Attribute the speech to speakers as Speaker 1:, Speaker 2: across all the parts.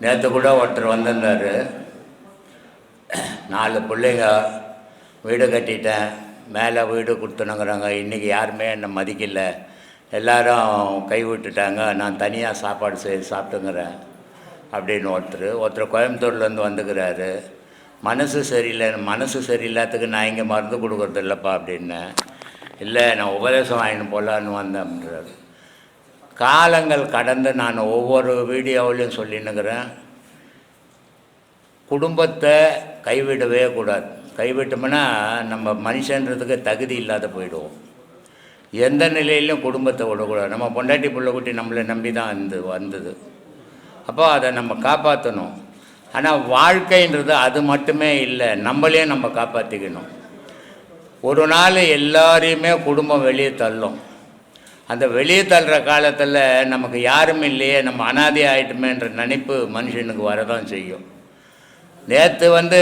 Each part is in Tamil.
Speaker 1: நேற்று கூட ஒருத்தர் வந்திருந்தார். நாலு பிள்ளைங்க வீடு கட்டிட்டேன். மேலே வீடு கொடுத்துனுங்கிறாங்க. இன்றைக்கி யாருமே என்னை மதிக்கல. எல்லாரும் கை விட்டுட்டாங்க. நான் தனியாக சாப்பாடு செய்து சாப்பிட்டுங்கிறேன் அப்படின்னு ஒருத்தர். ஒருத்தர் கோயம்புத்தூர்லேருந்து வந்துக்கிறாரு. மனசு சரியில்லை. மனசு சரியில்லாததுக்கு நான் இங்கே மருந்து கொடுக்குறது இல்லைப்பா அப்படின்னேன் இல்லை நான் உபதேசம் வாங்கிட்டு போகலான்னு வந்தேன்றாரு காலங்கள் கடந்து நான் ஒவ்வொரு வீடியோவிலையும் சொல்லின்னுக்கிறேன் குடும்பத்தை கைவிடவே கூடாது. கைவிட்டோம்னா நம்ம மனுஷன்றதுக்கு தகுதி இல்லாத போயிடுவோம். எந்த நிலையிலும் குடும்பத்தை விடக்கூடாது. நம்ம பொண்டாட்டி பிள்ளைக்குட்டி நம்மளை நம்பி தான் வந்து வந்தது. அப்போ அதை நம்ம காப்பாற்றணும் ஆனால் வாழ்க்கைன்றது அது மட்டுமே இல்லை நம்மளே நம்ம காப்பாற்றிக்கணும் ஒரு நாள் எல்லாரையுமே குடும்பம் வெளியே தள்ளும். அந்த வெளியே தள்ளுற காலத்தில் நமக்கு யாரும் இல்லையே நம்ம அனாதி ஆகிட்டுமேன்ற நினைப்பு மனுஷனுக்கு வரதான் செய்யும். நேற்று வந்து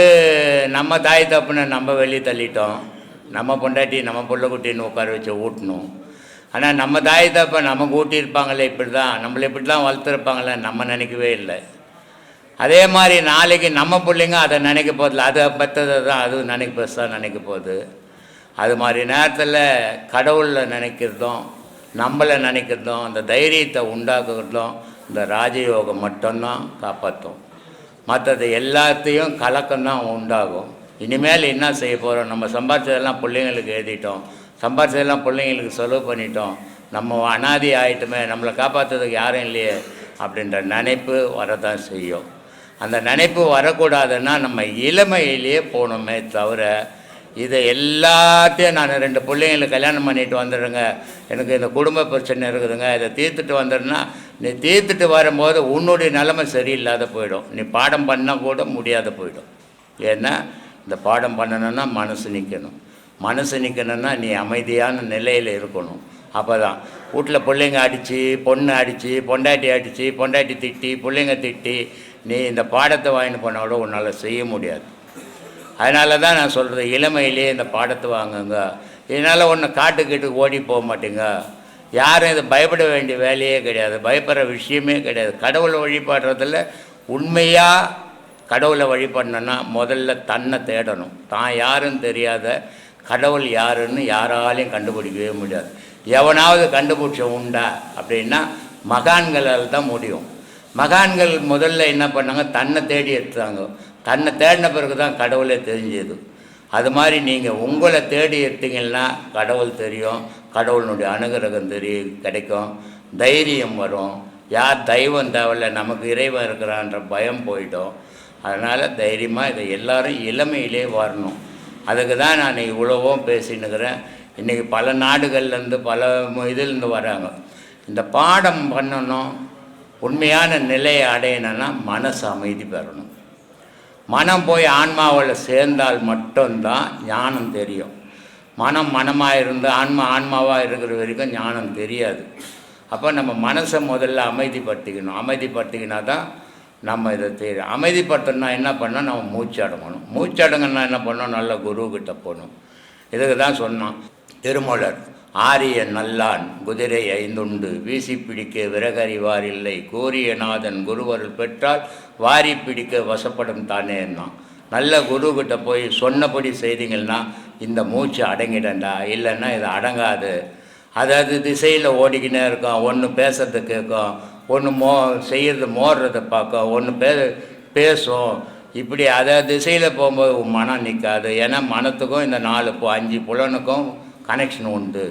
Speaker 1: நம்ம தாய் தப்புன்னு நம்ம வெளியே தள்ளிட்டோம். நம்ம பொண்டாட்டி நம்ம பிள்ளைக்குட்டின்னு குட்டின்னு உட்கார வச்சு ஊட்டணும் ஆனால் நம்ம தாய் தப்பை நமக்கு ஊட்டியிருப்பாங்களே இப்படி தான் நம்மளை இப்படி தான் வளர்த்துருப்பாங்களே நம்ம நினைக்கவே இல்லை. அதே மாதிரி நாளைக்கு நம்ம பிள்ளைங்க அதை நினைக்க போதில்ல அதை பற்றதை தான் அது நினைக்க பெருசாக நினைக்க போகுது. அது மாதிரி நேரத்தில் கடவுளில் நினைக்கிறதும் நம்மளை நினைக்கிறதும் அந்த தைரியத்தை உண்டாக்குறதும் இந்த ராஜயோகம் மட்டும்தான் காப்பாற்றும் மற்றது எல்லாத்தையும் கலக்கம்தான் உண்டாகும். இனிமேல் என்ன செய்ய போகிறோம் நம்ம சம்பாதிச்சதெல்லாம் பிள்ளைங்களுக்கு எழுதிட்டோம். சம்பாதிச்சதெல்லாம் பிள்ளைங்களுக்கு செலவு பண்ணிட்டோம். நம்ம அனாதி ஆகிட்டுமே நம்மளை காப்பாற்றுறதுக்கு யாரும் இல்லையே அப்படின்ற நினைப்பு வரதான் செய்யும். அந்த நினைப்பு வரக்கூடாதுன்னா நம்ம இளமையிலேயே போகணுமே தவிர இதை எல்லாத்தையும் நான் ரெண்டு பிள்ளைங்களுக்கு கல்யாணம் பண்ணிட்டு வந்துடுங்க எனக்கு இந்த குடும்ப பிரச்சனை இருக்குதுங்க. இதை தீர்த்துட்டு வந்துடுனா நீ தீர்த்துட்டு வரும்போது உன்னுடைய நிலைமை சரியில்லாத போயிடும். நீ பாடம் பண்ணால் கூட முடியாத போயிடும். ஏன்னா இந்த பாடம் பண்ணணும்னா மனசு நிற்கணும் மனசு நிற்கணும்னா நீ அமைதியான நிலையில் இருக்கணும். அப்போ தான் வீட்டில் பிள்ளைங்க அடித்து பொண்ணு அடித்து பொண்டாட்டி அடித்து பொண்டாட்டி திட்டி பிள்ளைங்க திட்டி நீ இந்த பாடத்தை வாங்கிட்டு போனால் கூட உன்னால் செய்ய முடியாது. அதனால தான் நான் சொல்கிறது இளமையிலேயே இந்த பாடத்தை வாங்குங்க. இதனால் ஒன்று காட்டுக்கிட்டு ஓடி போக மாட்டேங்க. யாரும் இதை பயப்பட வேண்டிய வேலையே கிடையாது. பயப்படுற விஷயமே கிடையாது. கடவுளை வழிபாடுறதில் உண்மையாக கடவுளை வழிபடணுன்னா முதல்ல தன்னை தேடணும். தான் யாருன்னு தெரியாத கடவுள் யாருன்னு யாராலையும் கண்டுபிடிக்கவே முடியாது. எவனாவது கண்டுபிடிச்ச உண்டா அப்படின்னா மகான்களால் தான் முடியும். மகான்கள் முதல்ல என்ன பண்ணாங்க? தன்னை தேடி எடுத்தாங்க. தன்னை தேடின பிறகு தான் கடவுளே தெரிஞ்சது. அது மாதிரி நீங்கள் உங்களை தேடி எடுத்தீங்கன்னா கடவுள் தெரியும் கடவுளினுடைய அனுகிரகம் தெரியும் கிடைக்கும் தைரியம் வரும். யார் தெய்வம் தேவையில்ல நமக்கு இறைவன் இருக்கிறான்ற பயம் போயிட்டோம் அதனால் தைரியமாக இதை எல்லோரும் இளமையிலே வரணும். அதுக்கு தான் நான் இவ்வளவும் பேசினுக்கிறேன் இன்றைக்கி பல நாடுகள்லேருந்து பல இதிலேருந்து வராங்க. இந்த பாடம் பண்ணணும் உண்மையான நிலையை அடையணும்னா மனசு அமைதி பெறணும். மனம் போய் ஆன்மாவில் சேர்ந்தால் மட்டும்தான் ஞானம் தெரியும். மனம் மனமாக இருந்து ஆன்மா ஆன்மாவாக இருக்கிற வரைக்கும் ஞானம் தெரியாது. அப்போ நம்ம மனசை முதல்ல அமைதிப்படுத்திக்கணும். அமைதிப்படுத்திக்கினா தான் நம்ம இதை தெரியும். அமைதிப்படுத்தணும்னா என்ன பண்ணால் நம்ம மூச்சு அடங்கணும். என்ன பண்ணணும்? நல்ல குருக்கிட்ட போகணும். இதுக்கு தான் சொன்னான் திருமலர். ஆரிய நல்லான் குதிரை ஐந்துண்டு. வீசி பிடிக்க விறகறிவார் இல்லை. கூரியநாதன் குருவருள் பெற்றால் வாரி பிடிக்க வசப்படும் தானே என்னான் நல்ல குருக்கிட்ட போய் சொன்னபடி செய்தீங்கன்னா இந்த மூச்சு அடங்கிடண்டா இல்லைன்னா இது அடங்காது. அதாவது திசையில் ஓடிக்கினே இருக்கும் ஒன்று பேசுறது கேட்கும் ஒன்று மோ செய்கிறது மோடுறதை பார்க்கும் ஒன்று பே பேசும். இப்படி அதை திசையில் போகும்போது மனம் நிற்காது ஏன்னா மனத்துக்கும் இந்த நாலு அஞ்சு புலனுக்கும் கனெக்ஷன் உண்டு.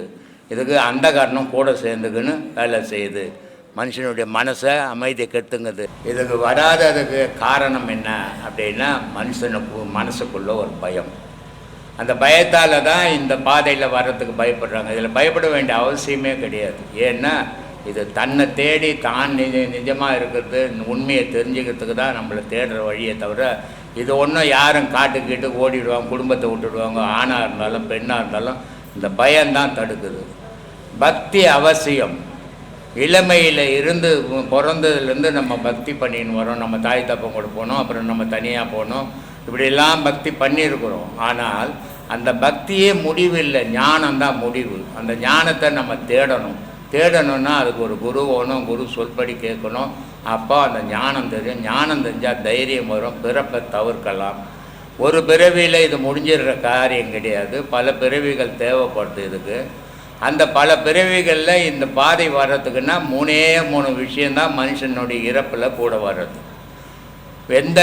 Speaker 1: இதுக்கு அந்த காரணம் கூட சேர்ந்துக்குன்னு வேலை செய்யுது. மனுஷனுடைய மனசை அமைதியை கெடுத்துங்குது. இதுக்கு வராததுக்கு காரணம் என்ன அப்படின்னா மனுஷனுக்கு மனசுக்குள்ள ஒரு பயம். அந்த பயத்தால் தான் இந்த பாதையில் வர்றதுக்கு பயப்படுறாங்க. இதில் பயப்பட வேண்டிய அவசியமே கிடையாது. ஏன்னா இது தன்னை தேடி தான் நிஜ நிஜமாக இருக்கிறது. உண்மையை தெரிஞ்சுக்கிறதுக்கு தான் நம்மளை தேடுற வழியை தவிர இது ஒன்றும் யாரும் காட்டுக்கிட்டு ஓடிடுவாங்க குடும்பத்தை விட்டுடுவாங்க ஆணாக இருந்தாலும் பெண்ணாக இருந்தாலும் இந்த பயம்தான் தடுக்குது. பக்தி அவசியம். இளமையில் இருந்து பிறந்ததுலேருந்து நம்ம பக்தி பண்ணின்னு வரோம். நம்ம தாய் தப்பம் கூட போனோம் அப்புறம் நம்ம தனியாக போனோம். இப்படியெல்லாம் பக்தி பண்ணியிருக்கிறோம். ஆனால் அந்த பக்தியே முடிவு இல்லை ஞானம் தான் முடிவு. அந்த ஞானத்தை நம்ம தேடணும். தேடணும்னா அதுக்கு ஒரு குரு வேணும் குரு சொல்படி கேட்கணும். அப்போ அந்த ஞானம் தெரியும். ஞானம் தெரிஞ்சால் தைரியம் வரும். பிறப்பை தவிர்க்கலாம். ஒரு பிறவியில் இது முடிஞ்சிடுற காரியம் கிடையாது. பல பிறவிகள் தேவைப்படுது இதுக்கு. அந்த பல பிறவிகளில் இந்த பாதை வர்றதுக்குன்னா மூணே மூணு விஷயந்தான் மனுஷனுடைய இறப்பில் கூட வர்றது. எந்த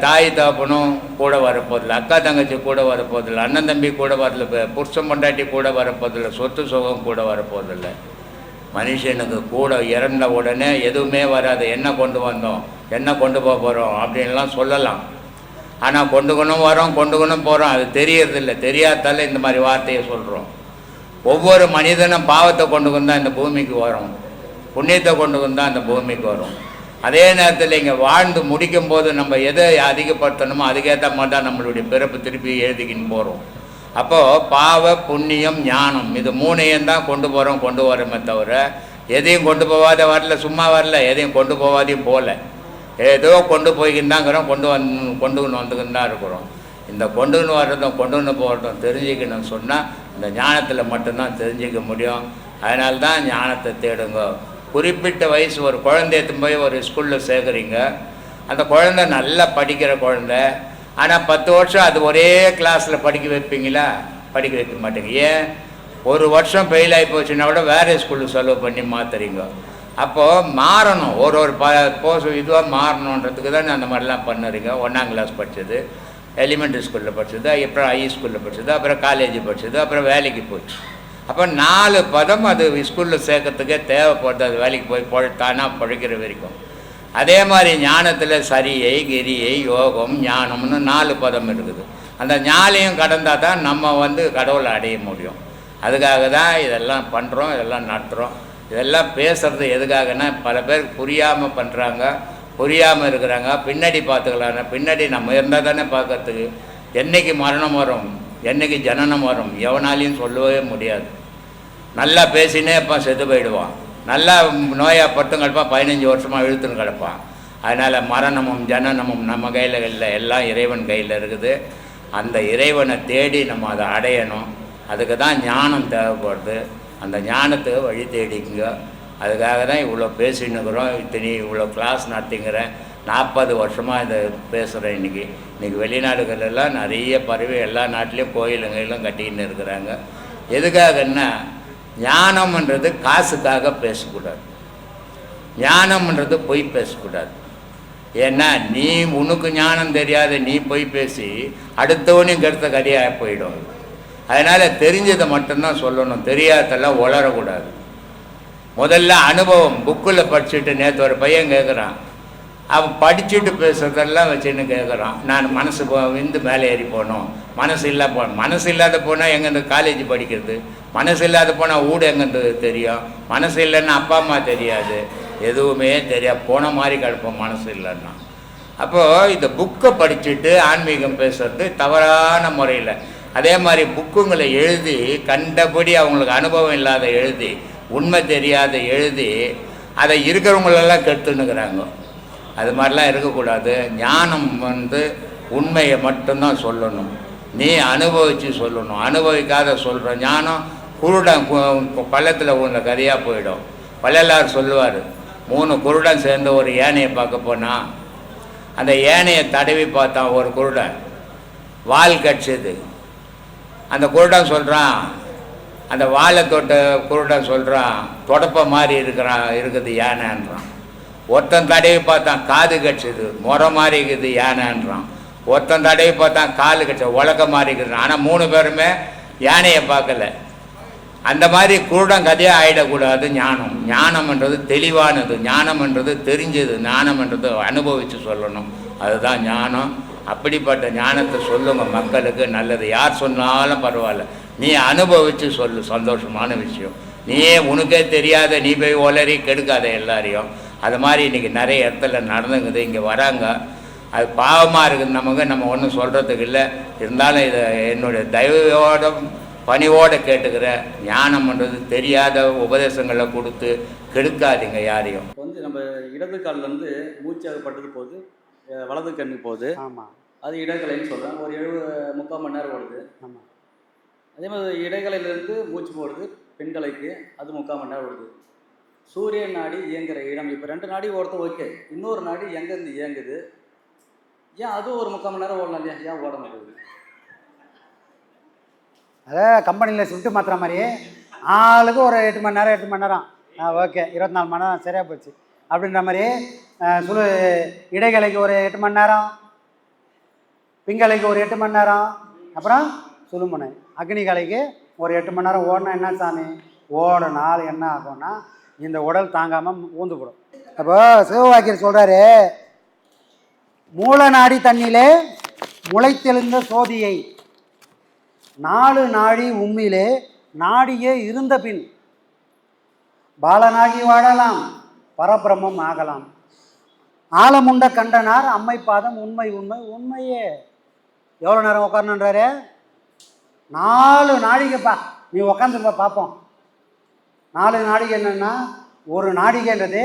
Speaker 1: தாய் தாப்பனும் கூட வரப்போதில்லை அக்கா தங்கச்சி கூட வரப்போதில்லை அண்ணன் தம்பி கூட வரல புருஷன் பொண்டாட்டி கூட வரப்போதில்லை சொத்து சுகம் கூட வரப்போதில்லை. மனுஷனுக்கு கூட இறந்த உடனே எதுவுமே வராது என்ன கொண்டு வந்தோம் என்ன கொண்டு போக போகிறோம் அப்படின்லாம் சொல்லலாம். ஆனால் கொண்டுக்கணும் வரோம் கொண்டுக்கணும் போகிறோம் அது தெரியறதில்ல தெரியாதால இந்த மாதிரி வார்த்தையை சொல்கிறோம் ஒவ்வொரு மனிதனும் பாவத்தை கொண்டு வந்தால் இந்த பூமிக்கு வரும். புண்ணியத்தை கொண்டு வந்தால் இந்த பூமிக்கு வரும். அதே நேரத்தில் இங்கே வாழ்ந்து முடிக்கும் போது நம்ம எதை அதிகப்படுத்தணுமோ அதுக்கேற்ற மாதிரி தான் நம்மளுடைய பிறப்பு திருப்பி எழுதிக்கின்னு போகிறோம் அப்போது பாவ புண்ணியம் ஞானம் இது மூணையும் தான் கொண்டு போகிறோம் கொண்டு வரோமே தவிர எதையும் கொண்டு போகாத வரல சும்மா வரல எதையும் கொண்டு போகாதையும் போகல ஏதோ கொண்டு போய்க்கின்னு கொண்டு வந் கொண்டுன்னு வந்துக்கின்னு தான் இருக்கிறோம். இந்த கொண்டுன்னு வர்றதும் கொண்டுன்னு போகிறதும் தெரிஞ்சுக்கணும்னு சொன்னால் இந்த ஞானத்தில் மட்டும்தான் தெரிஞ்சுக்க முடியும். அதனால தான் ஞானத்தை தேடுங்க. குறிப்பிட்ட வயசு ஒரு குழந்தைய எடுத்துன்னு போய் ஒரு ஸ்கூலில் சேர்க்குறீங்க. அந்த குழந்தை நல்லா படிக்கிற குழந்தை. ஆனால் பத்து வருஷம் அது ஒரே கிளாஸில் படிக்க வைப்பீங்களா? படிக்க வைக்க மாட்டேங்க. ஏன்? ஒரு வருஷம் ஃபெயில் ஆகி போச்சுன்னா கூட வேறு ஸ்கூலுக்கு செலவு பண்ணி மாற்றுறீங்க அப்போது மாறணும். ஒரு ஒரு ப போஸ் இதுவாக மாறணுன்றதுக்கு தான் அந்த மாதிரிலாம் பண்ணுறீங்க. ஒன்றாம் கிளாஸ் படித்தது எலிமெண்ட்ரி ஸ்கூலில் படித்தது அப்புறம் ஹை ஸ்கூலில் படித்தது அப்புறம் காலேஜ் படித்தது அப்புறம் வேலைக்கு போச்சு. அப்போ நாலு பதம் அது ஸ்கூலில் சேர்க்கறதுக்கே தேவைப்படுது. அது வேலைக்கு போய் பொழ தானாக பழைக்கிற வரைக்கும். அதே மாதிரி ஞானத்தில் சரியை கிரியை யோகம் ஞானம்னு நாலு பதம் இருக்குது. அந்த ஞாலையும் கடந்தால் தான் நம்ம வந்து கடவுளை அடைய முடியும். அதுக்காக தான் இதெல்லாம் பண்ணுறோம் இதெல்லாம் நடத்துகிறோம் இதெல்லாம் பேசுறது எதுக்காகன்னா பல பேருக்கு புரியாமல் பண்ணுறாங்க புரியாமல் இருக்கிறாங்க. பின்னாடி பார்த்துக்கலாம் பின்னாடி நம்ம இருந்தால் தானே பார்க்கறதுக்கு. என்னைக்கு மரணம் வரும்? என்னைக்கு ஜனனம் வரும்? எவனாலையும் சொல்லவே முடியாது. நல்லா பேசினே இப்போ செத்து போயிடுவான். நல்லா நோயாக பட்டும் கிடப்பான். பதினஞ்சு வருஷமாக இழுத்துன்னு கிடப்பான். அதனால் மரணமும் ஜனனமும் நம்ம கையில் இல்லை. எல்லாம் இறைவன் கையில் இருக்குது. அந்த இறைவனை தேடி நம்ம அதை அடையணும். அதுக்கு தான் ஞானம் தேவைப்படுது. அந்த ஞானத்தை வழி தேடிக்குங்க. அதுக்காக தான் இவ்வளோ பேசின்னுக்கிறோம். இத்தனி இவ்வளோ கிளாஸ் நடத்திங்கிறேன் நாற்பது வருஷமாக இதை பேசுகிறேன் இன்றைக்கி இன்றைக்கி வெளிநாடுகளெல்லாம் நிறைய பறவை எல்லா நாட்டிலையும் கோயிலுங்களும் கட்டிக்கின்னு இருக்கிறாங்க. எதுக்காகன்னா ஞானம்ன்றது காசுக்காக பேசக்கூடாது. ஞானம்ன்றது பொய் பேசக்கூடாது. ஏன்னா நீ உனக்கு ஞானம் தெரியாத நீ பொய் பேசி அடுத்தவனையும் கெடுத்த கதையாக போயிடும். அதனால் தெரிஞ்சதை மட்டும்தான் சொல்லணும். தெரியாதெல்லாம் உளரக்கூடாது முதல்ல அனுபவம் புக்கில் படிச்சுட்டு நேற்று ஒரு பையன் கேட்குறான் அவன் படிச்சுட்டு பேசுறதெல்லாம் வச்சுன்னு கேட்குறான் நான் மனசு போ விந்து மேலே ஏறி போனோம் மனசு இல்லா போ மனசு இல்லாத போனால் எங்கேருந்து காலேஜ் படிக்கிறது? மனசு இல்லாத போனால் ஊடு எங்கேருந்து தெரியும்? மனசு இல்லைன்னா அப்பா அம்மா தெரியாது. எதுவுமே தெரியாது. போன மாதிரி கிடப்போம் மனசு இல்லைன்னா. அப்போது இந்த புக்கை படிச்சுட்டு ஆன்மீகம் பேசுறது தவறான முறையில். அதே மாதிரி புக்குங்களை எழுதி கண்டபடி அவங்களுக்கு அனுபவம் இல்லாத எழுதி உண்மை தெரியாத எழுதி அதை இருக்கிறவங்களெல்லாம் கெடுத்துன்னுக்குறாங்க. அது மாதிரிலாம் இருக்கக்கூடாது. ஞானம் வந்து உண்மையை மட்டும்தான் சொல்லணும். நீ அனுபவித்து சொல்லணும். அனுபவிக்காத சொல்கிற ஞானம் குருடன் பள்ளத்தில் உள்ள கதையாக போயிடும். பள்ளலார் சொல்லுவார் மூணு குருடன் சேர்ந்து ஒரு யானையை பார்க்க போனால் அந்த யானையை தடவி பார்த்தான் ஒரு குருடன். வால் கடிச்சது. அந்த குருடன் சொல்கிறான் அந்த வாழை தொட்ட குருடன் சொல்கிறான் தொடப்ப மாதிரி இருக்கிறான் இருக்குது யானைன்றான். ஒருத்தன் தடவை பார்த்தான் காது கடிச்சது முறை மாதிரி இருக்குது யானைன்றான். ஒருத்தன் தடவை பார்த்தான் காலு கடிச்ச உலக மாதிரி இருக்குது. ஆனால் மூணு பேருமே யானையை பார்க்கல. அந்த மாதிரி குருடன் கதையாக ஆகிடக்கூடாது ஞானம். ஞானம்ன்றது தெளிவானது ஞானம்ன்றது தெரிஞ்சது ஞானம்ன்றது அனுபவித்து சொல்லணும். அதுதான் ஞானம். அப்படிப்பட்ட ஞானத்தை சொல்லுங்கள் மக்களுக்கு நல்லது. யார் சொன்னாலும் பரவாயில்ல. நீ அனுபவித்து சொல்லு சந்தோஷமான விஷயம். நீயே உனக்கே தெரியாத நீ போய் ஒளறி கெடுக்காத எல்லாரையும். அது மாதிரி இன்றைக்கி நிறைய இடத்துல நடந்துங்குது இங்கே வராங்க. அது பாவமாக இருக்குது நமக்கு நம்ம ஒன்றும் சொல்கிறதுக்கு இல்லை. இருந்தாலும் இதை என்னுடைய தயவோட பணிவோடு கேட்டுக்கிறேன் ஞானம்ன்றது தெரியாத உபதேசங்களை கொடுத்து கெடுக்காதீங்க யாரையும்.
Speaker 2: வந்து நம்ம இடது கால்ல இருந்து மூச்சு அகப்பட்டது போகுது அஹ் வலது கண்ணுக்கு போகுது.
Speaker 3: ஆமாம்
Speaker 2: அது இடகலைன்னு சொல்கிறேன் ஒரு எழுபது முக்கால் மணி நேரம் ஓடுது.
Speaker 3: ஆமாம்
Speaker 2: அதே மாதிரி இடைகளிலிருந்து மூச்சு போடுது பெண்கலைக்கு அது முக்கால் மணி நேரம் ஓடுது. சூரிய நாடி இயங்குகிற இடம் இப்போ ரெண்டு நாடி ஓடுறது ஓகே. இன்னொரு நாடி எங்கேருந்து இயங்குது? ஏன் அதுவும் ஒரு முக்கால் மணி நேரம் ஓடலாம் இல்லையா? ஏன் ஓட மாட்டேங்குது?
Speaker 3: அதான் கம்பெனியில் ஷிஃப்ட்டு மாற்றுற மாதிரி ஆளுக்கு ஒரு எட்டு மணி நேரம் எட்டு மணி நேரம். ஆ ஓகே. இருபத்தி நாலு மணி நேரம் சரியாக போச்சு. அப்படின்ற மாதிரி சுழு இடைகலைக்கு ஒரு எட்டு மணி நேரம் பிங்கலைக்கு ஒரு எட்டு மணி நேரம் அப்புறம் சுழுமுனை அக்னிகலைக்கு ஒரு எட்டு மணி நேரம் ஓடினா என்ன சாமி? ஓடினால் என்ன ஆகும்னா இந்த உடல் தாங்காமல் ஊந்து போடும் அப்போ சிவவாக்கியர் சொல்கிறாரு மூல நாடி தண்ணியிலே முளைத்தெழுந்த சோதியை நாலு நாடி உம்மிலே நாடியே இருந்த பின் பாலனாகி வாழலாம் பரபிரமம் ஆகலாம். ஆலமுண்ட கண்டனார் அம்மை பாதம் உண்மை உண்மை உண்மையே. எவ்வளோ நேரம் உட்காரணுன்றாரு நாலு நாடிகைப்பா. நீ உக்காந்துப்பா பார்ப்போம் நாலு நாடிகை என்னென்னா ஒரு நாடிகைன்றது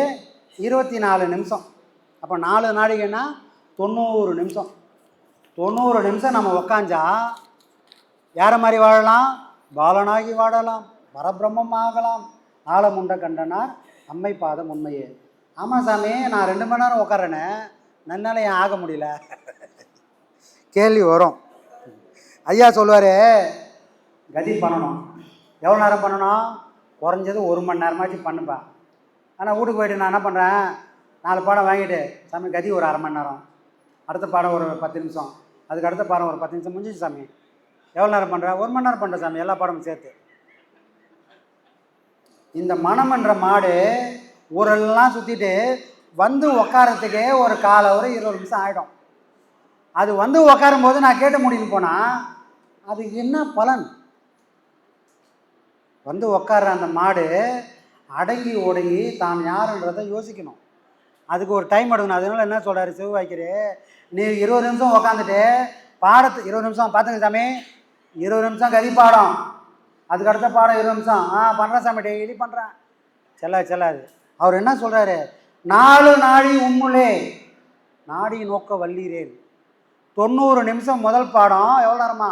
Speaker 3: இருபத்தி நாலு நிமிஷம். அப்போ நாலு நாடிகைன்னா தொண்ணூறு நிமிஷம். தொண்ணூறு நிமிஷம் நம்ம உக்காஞ்சா யாரை மாதிரி வாழலாம்? பாலனாகி வாழலாம் பரபிரம்மம் ஆகலாம். ஆலமுண்ட கண்டனார் அம்மை பாதம் உண்மையே. ஆமாம் சாமி நான் ரெண்டு மணி நேரம் உட்காரனே நன்னால ஏன் ஆக முடியல. கேள்வி வரும். ஐயா சொல்லுவார் கதி பண்ணணும். எவ்வளோ நேரம் பண்ணணும்? குறைஞ்சது ஒரு மணி நேரமாச்சும் பண்ணுப்பா. ஆனால் வீட்டுக்கு போயிட்டு நான் என்ன பண்ணுறேன் நாலு பாடம் வாங்கிட்டு சாமி கதி ஒரு அரை மணி நேரம். அடுத்த பாடம் ஒரு பத்து நிமிஷம். அதுக்கு அடுத்த பாடம் ஒரு பத்து நிமிஷம் முடிஞ்சிச்சு சாமி. எவ்வளோ நேரம் பண்ணுறேன் ஒரு மணி நேரம் பண்ணுறேன் சாமி எல்லா பாடமும் சேர்த்து. இந்த மனம்ன்ற மாடு ஊரெல்லாம் சுற்றிட்டு வந்து உக்காரத்துக்கே ஒரு காலை ஒரு இருபது நிமிஷம் ஆகிடும் அது வந்து உக்காரும் போது நான் கேட்டு முடிஞ்சு போனால் அது என்ன பலன்? வந்து உக்கார அந்த மாடு அடங்கி ஒடுங்கி தான் யாருன்றதை யோசிக்கணும். அதுக்கு ஒரு டைம் எடுக்கணும். அதனால என்ன சொல்கிறாரு சிவவாய்க்கரு நீ இருபது நிமிஷம் உக்காந்துட்டு பாடத்து இருபது நிமிஷம் பார்த்துங்க சாமி. இருபது நிமிஷம் கதி பாடம். அதுக்கு அடுத்த பாடம் இருபது நிமிஷம். ஆ பண்ணுறேன் சாமி டெய்லி பண்ணுறேன் செல்லாது செல்லாது. அவர் என்ன சொல்கிறாரு நாலு நாடி உம்முலே நாடி நோக்க வல்லீரேன் தொண்ணூறு நிமிஷம் முதல் பாடம் எவ்வளோ நேரமா?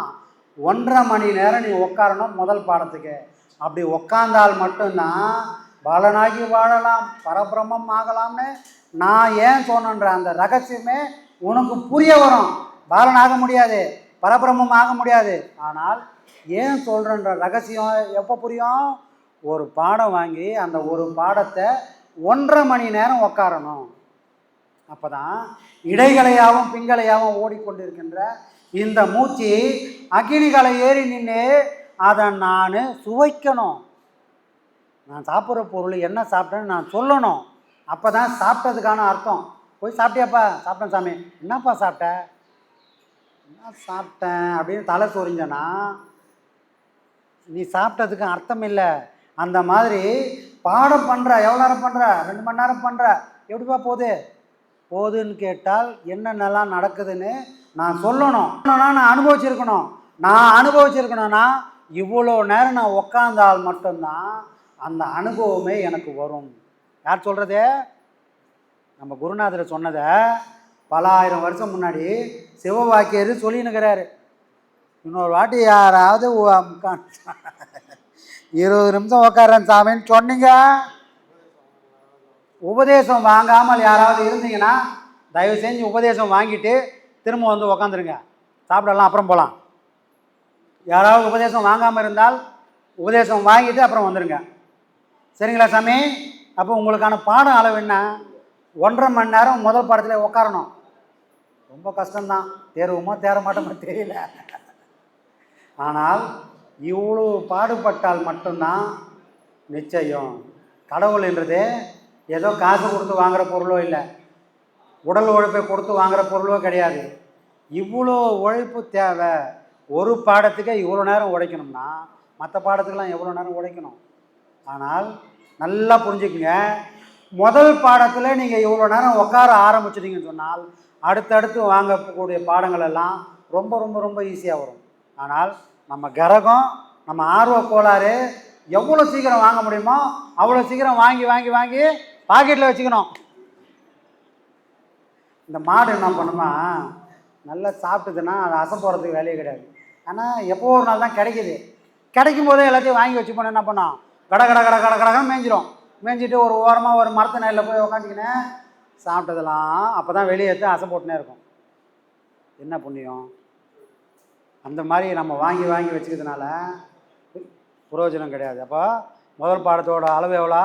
Speaker 3: ஒன்றரை மணி நேரம் நீ உட்காரணும் முதல் பாடத்துக்கு. அப்படி உக்காந்தால் மட்டும்தான் பலனாகி வாழலாம் பரபிரமம் ஆகலாம்னு நான் ஏன் சொன்னன்ற அந்த ரகசியமே உனக்கு புரிய வரும். பாலனாக முடியாது பரபிரம்மம் ஆக முடியாது. ஆனால் ஏன் சொல்கிறன்ற ரகசியம் எப்போ புரியும்? ஒரு பாடம் வாங்கி அந்த ஒரு பாடத்தை ஒன்றரை மணி நேரம் உட்காரணும் அப்பதான் இடைகளையாகவும் பிங்களையாகவும் ஓடிக்கொண்டிருக்கின்ற இந்த மூச்சு அக்னிகளை ஏறி நின்று அதை நான் சுவைக்கணும். நான் சாப்பிட்ற பொருள் என்ன சாப்பிட்டேன்னு நான் சொல்லணும். அப்போ தான் சாப்பிட்டதுக்கான அர்த்தம். போய் சாப்பிட்டியாப்பா? சாப்பிட்டேன் சாமி. என்னப்பா சாப்பிட்ட? என்ன சாப்பிட்டேன்? அப்படின்னு தலை சொரிஞ்சனா நீ சாப்பிட்டதுக்கு அர்த்தம் இல்லை. அந்த மாதிரி பாடம் பண்ணுற எவ்வளோ நேரம் பண்ணுற ரெண்டு மணி நேரம் பண்ணுற எப்படிப்பா போகுது? போகுதுன்னு கேட்டால் என்னென்னலாம் நடக்குதுன்னு நான் சொல்லணும். நான் அனுபவிச்சிருக்கணும். நான் அனுபவிச்சிருக்கணும்னா இவ்வளோ நேரம் நான் உக்காந்தால் மட்டும்தான் அந்த அனுபவமே எனக்கு வரும். யார் சொல்கிறது நம்ம குருநாதர் சொன்னதை பல ஆயிரம் வருஷம் முன்னாடி சிவவாக்கியர் சொல்லினுக்கிறாரு இன்னொரு வாட்டி யாராவது உ- இருபது நிமிஷம் உட்காரன் சாமின்னு சொன்னீங்க. உபதேசம் வாங்காமல் யாராவது இருந்தீங்கன்னா தயவு செஞ்சு உபதேசம் வாங்கிட்டு திரும்ப வந்து உக்காந்துருங்க. சாப்பிடலாம் அப்புறம் போகலாம் யாராவது உபதேசம் வாங்காமல் இருந்தால் உபதேசம் வாங்கிட்டு அப்புறம் வந்துடுங்க சரிங்களா சாமி? அப்போ உங்களுக்கான பாடம் அளவு என்ன? ஒன்றரை மணி நேரம் முதல் பாடத்தில் உட்காரணும் ரொம்ப கஷ்டம்தான். தேர்வுமோ தேர மாட்டோமோ தெரியல. ஆனால் இவ்வளோ பாடுபட்டால் மட்டும்தான் நிச்சயம். கடவுள் என்றது ஏதோ காசு கொடுத்து வாங்குகிற பொருளோ இல்லை. உடல் உழைப்பை கொடுத்து வாங்குற பொருளோ கிடையாது. இவ்வளோ உழைப்பு தேவை. ஒரு பாடத்துக்கே இவ்வளோ நேரம் உழைக்கணும்னா மற்ற பாடத்துக்கெல்லாம் எவ்வளோ நேரம் உழைக்கணும்? ஆனால் நல்லா புரிஞ்சுக்குங்க. முதல் பாடத்தில் நீங்கள் இவ்வளோ நேரம் உட்கார ஆரம்பிச்சிட்டிங்கன்னு சொன்னால் அடுத்தடுத்து வாங்கக்கூடிய பாடங்கள் எல்லாம் ரொம்ப ரொம்ப ரொம்ப ஈஸியாக வரும். ஆனால் நம்ம கரகம் நம்ம ஆர்வ கோளாறு எவ்வளோ சீக்கிரம் வாங்க முடியுமோ அவ்வளோ சீக்கிரம் வாங்கி வாங்கி வாங்கி பாக்கெட்டில் வச்சுக்கணும். இந்த மாடு என்ன பண்ணுமா நல்லா சாப்பிட்டுதுன்னா அது அசை போகிறதுக்கு வேலையே கிடையாது. ஆனால் எப்போ ஒரு நாள் தான் கிடைக்குது. கிடைக்கும் போதே எல்லாத்தையும் வாங்கி வச்சு போனால் என்ன பண்ணோம்? கட கட கட கட கடகம் மேய்ஞ்சிரும் மேய்ஞ்சிட்டு ஒரு ஓரமாக ஒரு மரத்து நேரில் போய் உக்காந்துக்கினேன் சாப்பிட்டதெல்லாம் அப்போ தான் வெளியே அசை போட்டுனே இருக்கும். என்ன புண்ணியம்? அந்த மாதிரி நம்ம வாங்கி வாங்கி வச்சுக்கிறதுனால பிரயோஜனம் கிடையாது. அப்போ முதல் பாடத்தோட அளவு எவ்வளோ?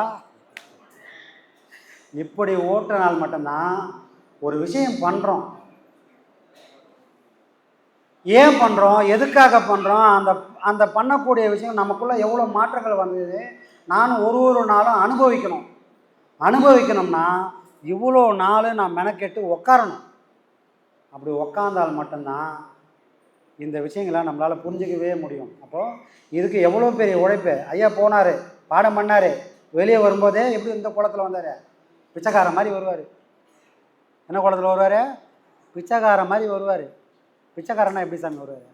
Speaker 3: இப்படி ஓட்டுனால் மட்டும்தான் ஒரு விஷயம் பண்ணுறோம் ஏன் பண்ணுறோம் எதுக்காக பண்ணுறோம் அந்த அந்த பண்ணக்கூடிய விஷயம் நமக்குள்ளே எவ்வளோ மாற்றங்கள் வந்தது? நானும் ஒரு ஒரு நாளும் அனுபவிக்கணும். அனுபவிக்கணும்னா இவ்வளோ நாள் நான் மெனக்கெட்டு உக்காரணும். அப்படி உக்காந்தால் மட்டும்தான் இந்த விஷயங்களை நம்மளால் புரிஞ்சிக்கவே முடியும். அப்போது இதுக்கு எவ்வளோ பெரிய உழைப்பு? ஐயா போனார் பாடம் பண்ணார் வெளியே வரும்போதே எப்படி இந்த குளத்தில் வந்தார்? பிச்சைக்கார மாதிரி வருவார். என்ன கோலத்தில் வருவார்? பிச்சைக்கார மாதிரி வருவார். பிச்சைக்காரனா எப்படி சாமி வருவார்?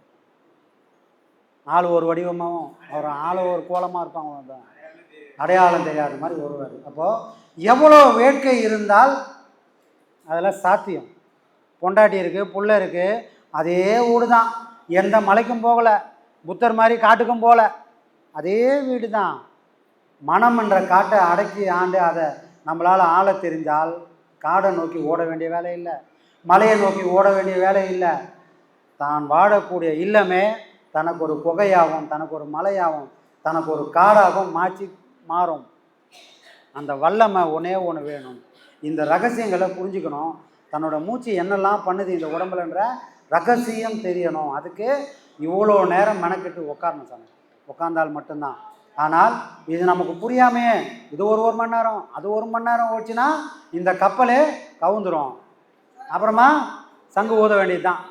Speaker 3: ஆள் ஒரு வடிவமாகவும் அவர் ஆள் ஒரு கோலமாக இருப்பாங்க அதான். அடையாளம் தெரியாத மாதிரி வருவார். அப்போது எவ்வளோ வேட்கை இருந்தால் அதெல்லாம் சாத்தியம். பொண்டாட்டி இருக்குது புள்ள இருக்குது அதே வீடு தான் எந்த மலைக்கும் போகலை புத்தர் மாதிரி காட்டுக்கும் போகல அதே வீடு தான் மனம் என்ற காட்டை அடக்கி ஆண்டு அதை நம்மளால் ஆள தெரிஞ்சால் காடை நோக்கி ஓட வேண்டிய வேலை இல்லை. மலையை நோக்கி ஓட வேண்டிய வேலை இல்லை. தான் வாழக்கூடிய இல்லமே தனக்கு ஒரு புகையாகும் தனக்கு ஒரு மலையாகும் தனக்கு ஒரு காடாகவும் மாற்றி மாறும். அந்த வல்லமை ஒன்றே ஒன்று வேணும். இந்த ரகசியங்களை புரிஞ்சுக்கணும். தன்னோட மூச்சு என்னெல்லாம் பண்ணுது இந்த உடம்புலன்ற ரகசியம் தெரியணும். அதுக்கு இவ்வளோ நேரம் மெனக்கெட்டு உட்காரணும் சாமி. உட்காந்தால் மட்டும்தான். ஆனால் இது நமக்கு புரியாமையே. இது ஒரு ஒரு மணி நேரம் அது ஒரு மணி நேரம் ஓடிச்சுன்னா இந்த கப்பலே கவுந்துடும் அப்புறமா சங்கு ஊத வேண்டியது தான்